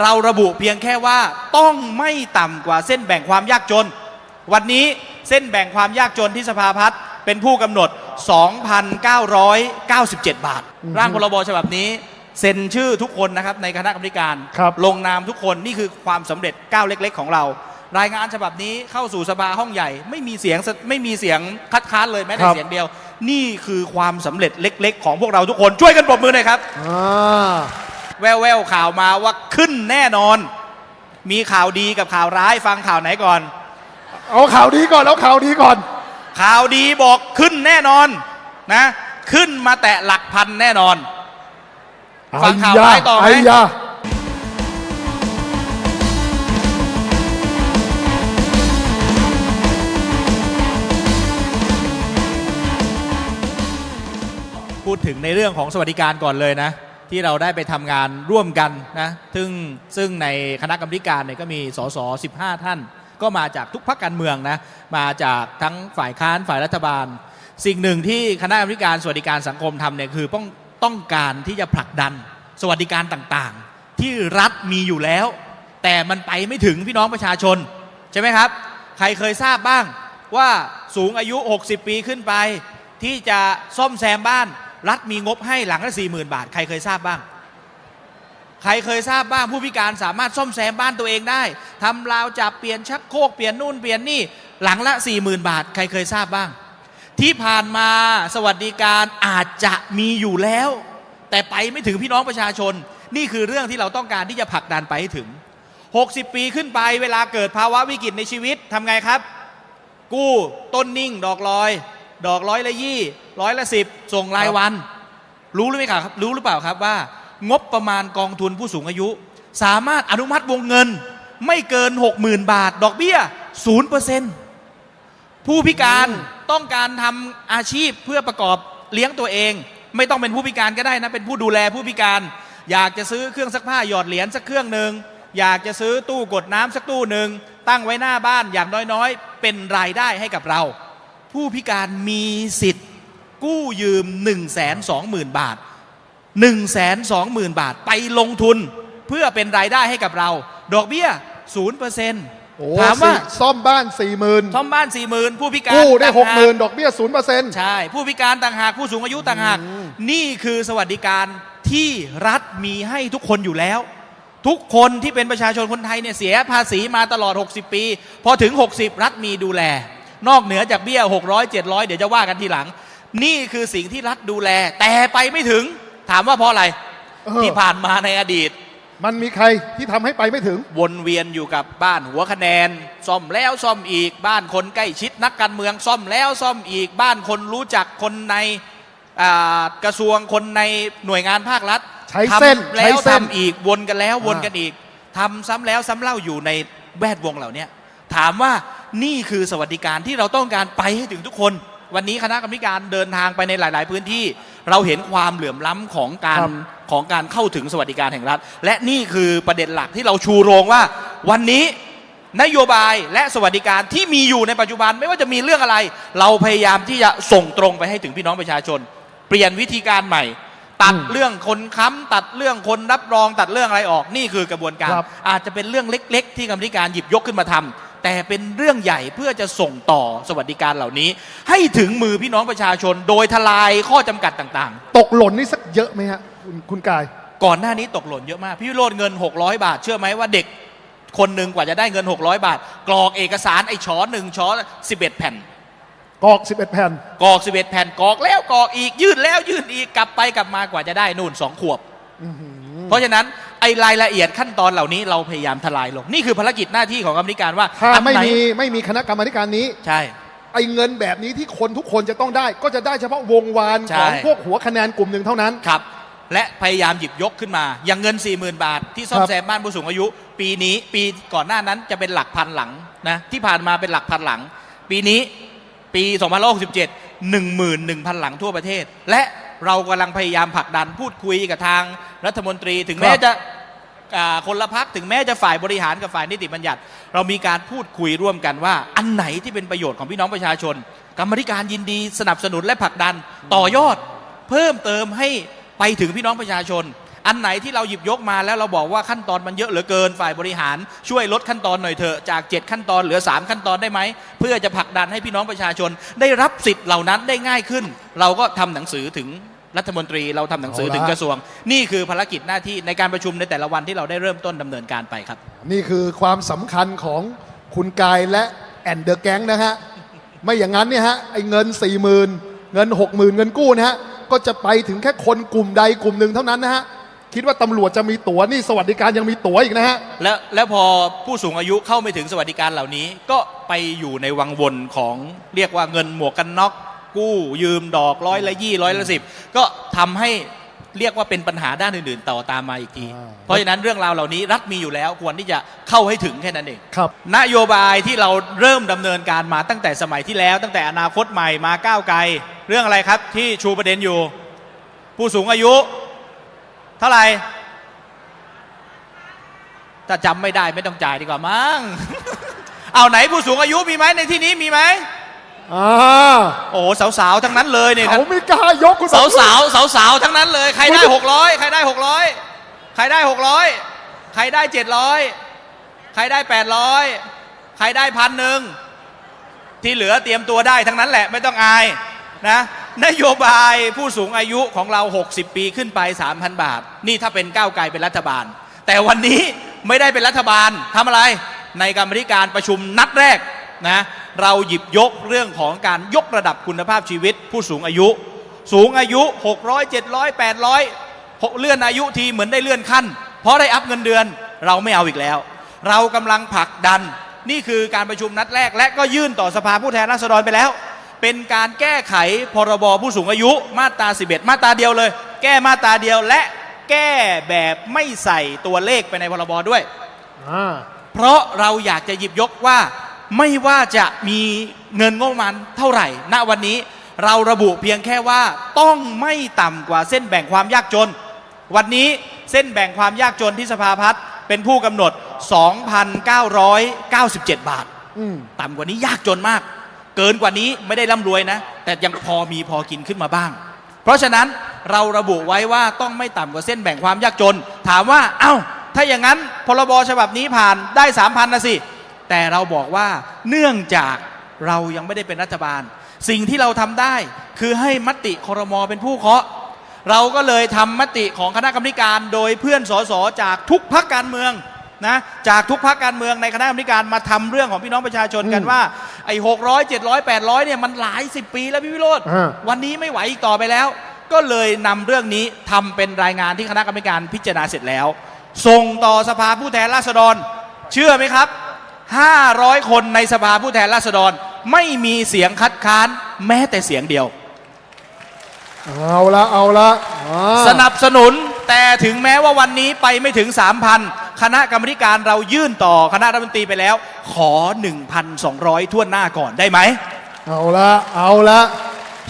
เราระบุเพียงแค่ว่าต้องไม่ต่ำกว่าเส้นแบ่งความยากจน วันนี้เส้นแบ่งความยากจนที่สภาพัฒน์เป็นผู้กำหนด 2,997 บาท ร่างพรบฉบับนี้ เซ็นชื่อทุกคนนะครับในคณะกรรมการ ครับลงนามทุกคนนี่คือความสำเร็จก้าวเล็ก ๆ ของเรา รายงานฉบับนี้เข้าสู่สภาห้องใหญ่ ไม่มีเสียงไม่มีเสียงคัดค้านเลยแม้แต่ครับ เสียงเดียว นี่คือความสำเร็จเล็ก ๆ ของพวกเราทุกคนช่วยกันปรบมือหน่อยครับ อ่า แววๆข่าวมาว่าขึ้นแน่นอน มีข่าวดีกับข่าวร้ายฟังข่าวไหนก่อน เอาข่าวดีก่อนเอาข่าวดีก่อน ข่าวดีบอกขึ้นแน่นอนนะ ขึ้นมาแตะหลักพันแน่นอน ฟังข่าวร้ายต่อไหมไอ้ยาพูดถึงในเรื่องของสวัสดิการก่อนเลยนะ ที่เราได้ไปทำงานร่วมกันนะซึ่งซึ่งในคณะกรรมการเนี่ยก็มีสส15 ท่าน ก็มาจากทุกพรรคการเมืองนะมาจากทั้งฝ่ายค้านฝ่ายรัฐบาล สิ่งหนึ่งที่คณะกรรมการสวัสดิการสังคมทำเนี่ยคือต้องต้องการที่จะผลักดันสวัสดิการต่างๆ ที่รัฐมีอยู่แล้ว แต่มันไปไม่ถึงพี่น้องประชาชนใช่ไหมครับ ใครเคยทราบบ้างว่าสูงอายุ 60 ปีขึ้นไป ที่จะซ่อมแซมบ้าน รัฐมีงบให้หลังละสี่หมื่นบาท ใครเคยทราบบ้าง ใครเคยทราบบ้างผู้พิการสามารถซ่อมแซมบ้านตัวเองได้ทำราวจับเปลี่ยนชักโครกเปลี่ยนนู่นเปลี่ยนนี่หลังละ4 0,000บาท ใครเคยทราบบ้าง ที่ผ่านมาสวัสดิการอาจจะมีอยู่แล้ว แต่ไปไม่ถึงพี่น้องประชาชน นี่คือเรื่องที่เราต้องการที่จะผลักดันไปให้ถึง 60 ปีขึ้นไปเวลาเกิดภาวะวิกฤตในชีวิตทำไงครับ กู้ต้นนิ่ง ดอกลอย ดอกร้อยละยี่ ร้อยละสิบส่งรายวัน รู้หรือไม่ครับ รู้หรือเปล่าครับว่า งบประมาณกองทุนผู้สูงอายุ สามารถอนุมัติวงเงิน ไม่เกิน 60,000 บาท ดอกเบี้ย0%ผู้พิการต้องการทำอาชีพเพื่อประกอบเลี้ยงตัวเอง ไม่ต้องเป็นผู้พิการก็ได้นะ เป็นผู้ดูแลผู้พิการ อยากจะซื้อเครื่องซักผ้าหยอดเหรียญสักเครื่องหนึ่งอยากจะซื้อตู้กดน้ำสักตู้หนึ่งตั้งไว้หน้าบ้านอย่างน้อยๆ เป็นรายได้ให้กับเรา ผู้พิการมีสิทธิ์ กู้ยืม 1 2 0 0 0 0 บาท 1 2 0 0 0 0 บาท ไปลงทุนเพื่อเป็นรายได้ให้กับเรา ดอกเบี้ย0%โอ้ถามว่าสี่ซ่อมบ้าน4ี่หมื่นซ่อมบ้าน 40,000 ผู้พิการกู้ได้ต่างหกหมื่นากดอกเบี้ยศูนย์เปอร์เซ็นต์ใช่ ผู้พิการต่างหากผู้สูงอายุต่างหาก นี่คือสวัสดิการที่รัฐมีให้ทุกคนอยู่แล้วทุกคนที่เป็นประชาชนคนไทยเนี่ยเสียภาษีมาตลอด 60 ปี พอถึง 60 รัฐมีดูแล นอกเหนือจากเบี้ย 600 700 เดี๋ยวจะว่ากันทีหลัง นี่คือสิ่งที่รัฐดูแล แต่ไปไม่ถึง ถามว่าเพราะอะไร เออ ที่ผ่านมาในอดีต มันมีใครที่ทำให้ไปไม่ถึง วนเวียนอยู่กับบ้านหัวคะแนน ซ่อมแล้วซ่อมอีกบ้านคนใกล้ชิดนักการเมืองซ่อมแล้วซ่อมอีกบ้านคนรู้จักคนในอ่ากระทรวงคนในหน่วยงานภาครัฐใช้เส้นทำแล้วใช้เส้นทำอีกวนกันแล้ววนอ่ากันอีกทำซ้ำแล้วซ้ำเล่าอยู่ในแวดวงเหล่าเนี้ยถามว่านี่คือสวัสดิการที่เราต้องการไปให้ถึงทุกคน วันนี้คณะกรรมการเดินทางไปในหลาย ๆ พื้นที่ เราเห็นความเหลื่อมล้ำของการครับ ของการเข้าถึงสวัสดิการแห่งรัฐ และนี่คือประเด็นหลักที่เราชูโรงว่า วันนี้นโยบายและสวัสดิการที่มีอยู่ในปัจจุบันไม่ว่าจะมีเรื่องอะไร เราพยายามที่จะส่งตรงไปให้ถึงพี่น้องประชาชน เปลี่ยนวิธีการใหม่ ตัดอืมเรื่องคนค้ำตัดเรื่องคนรับรองตัดเรื่องอะไรออกนี่คือกระบวนการ ครับ อาจจะเป็นเรื่องเล็ก ๆ ที่กรรมธิการหยิบยกขึ้นมาทำ แต่เป็นเรื่องใหญ่เพื่อจะส่งต่อสวัสดิการเหล่านี้ ให้ถึงมือพี่น้องประชาชน โดยทลายข้อจำกัดต่างตกหล่นนี่สักเยอะไหมฮะคุณคุณกาย ๆ ก่อนหน้านี้ตกหล่นเยอะมาก พี่วิโรดเงิน 600 บาท เชื่อไหมว่าเด็ก คนหนึ่งกว่าจะได้เงิน 600 บาท กรอกเอกสารไอ้ช้อหนึ่งช้อ11 แผ่น กอก 11 แผ่น กรอก 11 แผ่นกรอกแล้วกรอกอีก ยื่นแล้วยื่นอีกกลับไปกลับมากว่าจะได้นู่นสองขวบ เพราะฉะนั้น ไอ้รายละเอียดขั้นตอนเหล่านี้เราพยายามทลายลง นี่คือภารกิจหน้าที่ของกรรมธิการว่าถ้าอันไม่ไหนมีไม่มีคณะกรรมาธิการนี้ ใช่ ไอ้เงินแบบนี้ที่คนทุกคนจะต้องได้ ก็จะได้เฉพาะวงวานใช่ ของพวกหัวคะแนนกลุ่มหนึ่งเท่านั้น ครับ และพยายามหยิบยกขึ้นมา อย่างเงิน 40,000 บาท ที่ซ่อมครับ แซมบ้านผู้สูงอายุ ปีนี้ปีก่อนหน้านั้นจะเป็นหลักพันหลังนะที่ผ่านมาเป็นหลักพันหลัง ปีนี้ปี2567 11,000 หลังทั่วประเทศ และเรากำลังพยายามผลักดันพูดคุยกับทางรัฐมนตรี ถึงแม้ครับ จะอ่า คนละพักถึงแม้จะฝ่ายบริหารกับฝ่ายนิติบัญญัติ เรามีการพูดคุยร่วมกันว่า อันไหนที่เป็นประโยชน์ของพี่น้องประชาชน กรรมธิการยินดีสนับสนุนและผลักดันต่อยอด เพิ่มเติมให้ไปถึงพี่น้องประชาชน อันไหนที่เราหยิบยกมาแล้วเราบอกว่าขั้นตอนมันเยอะเหลือเกินฝ่ายบริหาร ช่วยลดขั้นตอนหน่อยเถอะจาก 7 ขั้นตอนเหลือ 3 ขั้นตอนได้ไหมเพื่อจะผลักดันให้พี่น้องประชาชน ได้รับสิทธิ์เหล่านั้นได้ง่ายขึ้น เราก็ทำหนังสือถึง รัฐมนตรีเราทำหนังสือถึงกระทรวง นี่คือภารกิจหน้าที่ในการประชุมในแต่ละวันที่เราได้เริ่มต้นดำเนินการไปครับ นี่คือความสำคัญของคุณกายและแอนเดอร์แก๊งนะฮะไม่อย่างนั้นเนี่ยฮะไอ้เงิน4ี่หมื่นเงิน6 0,000 เงินกู้นะฮะก็จะไปถึงแค่คนกลุ่มใดกลุ่มหนึ่งเท่านั้นนะฮะคิดว่าตำรวจจะมีตั๋วนี่สวัสดิการยังมีตั๋วอีกนะฮะแล้วแล้วพอผู้สูงอายุเข้าไม่ถึงสวัสดิการเหล่านี้ ก็ไปอยู่ในวังวนของเรียกว่าเงินหมวกกันน็อก กู้ยืมดอกร้อยละยี่ร้อยละสิบก็ทำให้เรียกว่าเป็นปัญหาด้านอื่นๆ ต่อตามมาอีกที อ่า เพราะฉะนั้นเรื่องราวเหล่านี้รัฐมีอยู่แล้วควรที่จะเข้าให้ถึงแค่นั้นเอง ครับ นโยบายที่เราเริ่มดำเนินการมาตั้งแต่สมัยที่แล้ว ตั้งแต่อนาคตใหม่มาก้าวไกล เรื่องอะไรครับที่ชูประเด็นอยู่ ผู้สูงอายุ เท่าไหร่ถ้าจำไม่ได้ไม่ต้องจ่ายดีกว่ามั้ง เอาไหนผู้สูงอายุมีไหมในที่นี้มีไหม อ่าโอ้โหสาวๆทั้งนั้นเลยเนี่ยเขาไม่กล้ายกคุณสาวสาวสาวสาวๆทั้งนั้นเลย ใครได้หกร้อยใครได้หกร้อยใครได้หกร้อยใครได้เจ็ดร้อยใครได้แปดร้อยใครได้พันหนึ่งที่เหลือเตรียมตัวได้ทั้งนั้นแหละไม่ต้องอายนะนโยบายผู้สูงอายุของเรา 60 ปีขึ้นไป 3,000 บาท นี่ถ้าเป็นก้าวไกลเป็นรัฐบาล แต่วันนี้ไม่ได้เป็นรัฐบาลทำอะไรในกรรมธิการประชุมนัดแรกนะ เราหยิบยกเรื่องของการยกระดับคุณภาพชีวิตผู้สูงอายุ สูงอายุ 600 700 800 เลื่อนอายุทีเหมือนได้เลื่อนขั้น เพราะได้อัพเงินเดือนเราไม่เอาอีกแล้ว เรากำลังผลักดันนี่คือการประชุมนัดแรก และก็ยื่นต่อสภาผู้แทนราษฎรไปแล้ว เป็นการแก้ไขพรบผู้สูงอายุมาตรา 11 มาตราเดียวเลย แก้มาตราเดียวและแก้แบบไม่ใส่ตัวเลขไปในพรบด้วยอ่าเพราะเราอยากจะหยิบยกว่า ไม่ว่าจะมีเงินงบประมาณเท่าไหร่ ณวันนี้เราระบุเพียงแค่ว่าต้องไม่ต่ำกว่าเส้นแบ่งความยากจน วันนี้เส้นแบ่งความยากจนที่สภาพัฒน์เป็นผู้กำหนด 2,997 บาท อืม ต่ำกว่านี้ยากจนมาก เกินกว่านี้ไม่ได้ร่ำรวยนะ แต่ยังพอมีพอกินขึ้นมาบ้าง เพราะฉะนั้นเราระบุไว้ว่าต้องไม่ต่ำกว่าเส้นแบ่งความยากจน ถามว่า เอ้า ถ้าอย่างนั้นพรบฉบับนี้ผ่านได้สามพันนะสิ แต่เราบอกว่าเนื่องจากเรายังไม่ได้เป็นรัฐบาล สิ่งที่เราทำได้คือให้มติครมเป็นผู้เคาะ เราก็เลยทำมติของคณะกรรมการ โดยเพื่อนสสจากทุกพักการเมืองนะจากทุกพักการเมืองในคณะกรรมการมาทำเรื่องของพี่น้องประชาชนกันอืมว่าไอ้หกร้อยเจ็ดร้อยแปดร้อยเนี่ยมันหลายสิบปีแล้วพี่วิโรธอ่าวันนี้ไม่ไหวอีกต่อไปแล้ว ก็เลยนำเรื่องนี้ทำเป็นรายงานที่คณะกรรมการพิจารณาเสร็จแล้ว ส่งต่อสภาผู้แทนราษฎร เชื่อไหมครับ 500 คนในสภาผู้แทนราษฎร ไม่มีเสียงคัดค้านแม้แต่เสียงเดียว เอาละเอาละอ่าสนับสนุนแต่ถึงแม้ว่าวันนี้ไปไม่ถึง 3,000 คณะกรรมการเรายื่นต่อคณะรัฐมนตรีไปแล้ว ขอ 1,200ท่วนหน้าก่อนได้ไหม เอาละเอาละ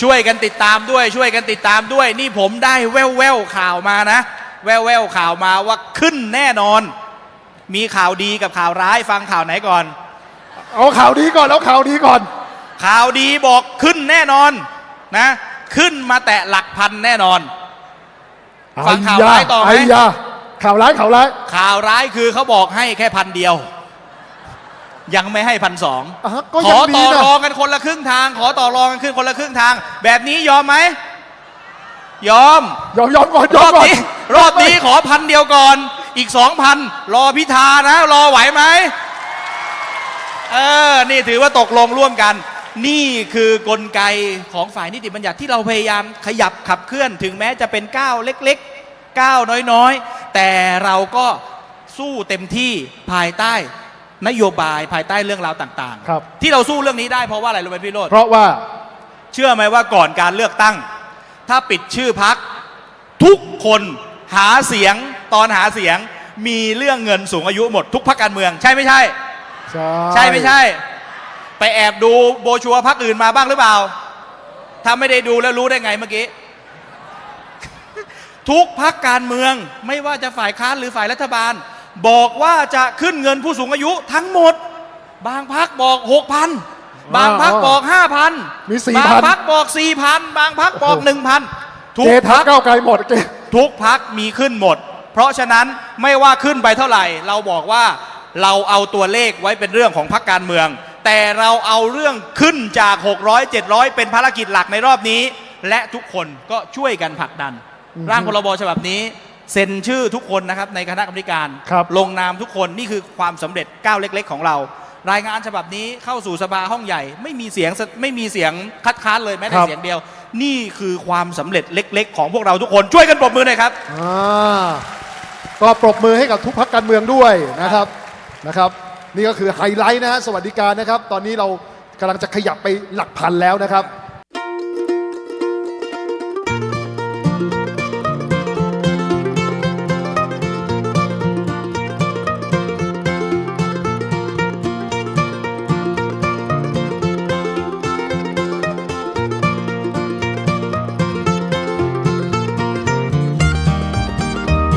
ช่วยกันติดตามด้วยช่วยกันติดตามด้วย นี่ผมได้แววแววๆข่าวมานะ แววแววๆข่าวมาว่าขึ้นแน่นอน มีข่าวดีกับข่าวร้ายฟังข่าวไหนก่อน เอาข่าวดีก่อนเอาข่าวดีก่อน ข่าวดีบอกขึ้นแน่นอนนะ ขึ้นมาแตะหลักพันแน่นอน ฟังข่าวร้ายต่อไหมไอ้ยาข่าวร้ายข่าวร้าย ข่าวร้ายคือเขาบอกให้แค่พันเดียว ยังไม่ให้พันสองอะก็ขยัองต่ดีอนะรองกันคนละครึ่งทาง ขอต่อรองกันขึ้นคนละครึ่งทาง แบบนี้ยอมไหมยอม ยอมยอมก่อนยรออมบก่อนนี้รอบนี้ขอพันเดียวก่อน อีกสองพันรอพิธานะ รอไหวไหมเออ นี่ถือว่าตกลงร่วมกัน นี่คือกลไกของฝ่ายนิติบัญญัติที่เราพยายามขยับขับเคลื่อนถึงแม้จะเป็นก้าวเล็กๆก้าวน้อยๆ แต่เราก็สู้เต็มที่ภายใต้นโยบายภายใต้เรื่องราวต่างครับๆที่เราสู้เรื่องนี้ได้เพราะว่าอะไรรู้ไหมพี่โรด เพราะว่า เชื่อไหมว่าก่อนการเลือกตั้ง ถ้าปิดชื่อพัก ทุกคนหาเสียง ตอนหาเสียงมีเรื่องเงินสูงอายุหมดทุกพักการเมือง ใช่ไม่ใช่ ใช่ใช่ไม่ใช่ ไปแอบดูโบชัวร์พักอื่นมาบ้างหรือเปล่า ถ้าไม่ได้ดูแล้วรู้ได้ไงเมื่อกี้ ทุกพักการเมืองไม่ว่าจะฝ่ายค้านหรือฝ่ายรัฐบาล บอกว่าจะขึ้นเงินผู้สูงอายุทั้งหมด บางพักบอกหกพันบางพักบอกห้าพันมี4,000 บางพักบอกสี่พันบางพักบอกหนึ่งพันทุกเจทัพักกก้าวไกลหมดเจ ทุกพักมีขึ้นหมด เพราะฉะนั้นไม่ว่าขึ้นไปเท่าไหร่ เราบอกว่าเราเอาตัวเลขไว้เป็นเรื่องของพักการเมือง แต่เราเอาเรื่องขึ้นจาก 600 700 เป็นภารกิจหลักในรอบนี้ และทุกคนก็ช่วยกันผลักดันอือฮึร่างพรบฉบับนี้ เซ็นชื่อทุกคนนะครับในคณะกรรมการ ครับ ลงนามทุกคนนี่คือความสำเร็จก้าวเล็ก ๆ ของเรา รายงานฉบับนี้เข้าสู่สภาห้องใหญ่ ไม่มีเสียงไม่มีเสียงคัดค้านเลยแม้แต่ครับ เสียงเดียว นี่คือความสำเร็จเล็ก ๆ ของพวกเราทุกคนช่วยกันปรบมือหน่อยครับ อ่า ก็ปรบมือให้กับทุกพักการเมืองด้วยนะครับนะครับ นี่ก็คือไฮไลท์นะฮะสวัสดิการนะครับ ตอนนี้เรากำลังจะขยับไปหลักพันแล้วนะครับ